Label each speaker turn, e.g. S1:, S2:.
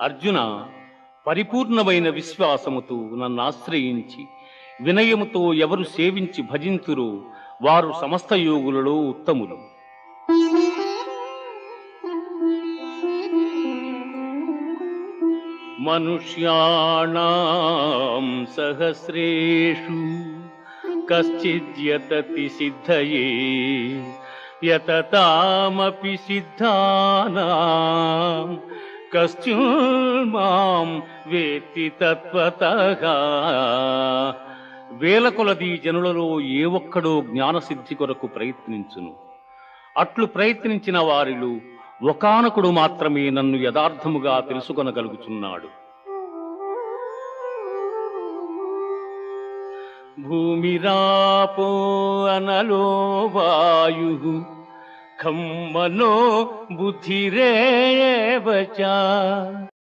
S1: అర్జున పరిపూర్ణమైన విశ్వాసముతో నన్ను ఆశ్రయించి వినయముతో ఎవరు సేవించి భజింతురో వారు సమస్త యోగులలో ఉత్తములు. మనుష్యాణం సహస్రేషు కశ్చిద్యతతి సిద్ధయే యతతామపి సిద్ధానా కశ్చిన్మాం వేత్తి తత్వతగా వేల కొలది జనులలో ఏ ఒక్కడో జ్ఞానసిద్ధి కొరకు ప్రయత్నించును. అట్లు ప్రయత్నించిన వారిలో ఒకానకుడు మాత్రమే నన్ను యథార్థముగా తెలుసుకొనగలుగుచున్నాడు. భూమిరాపో అనలో వాయు ఖమ్మనో बचा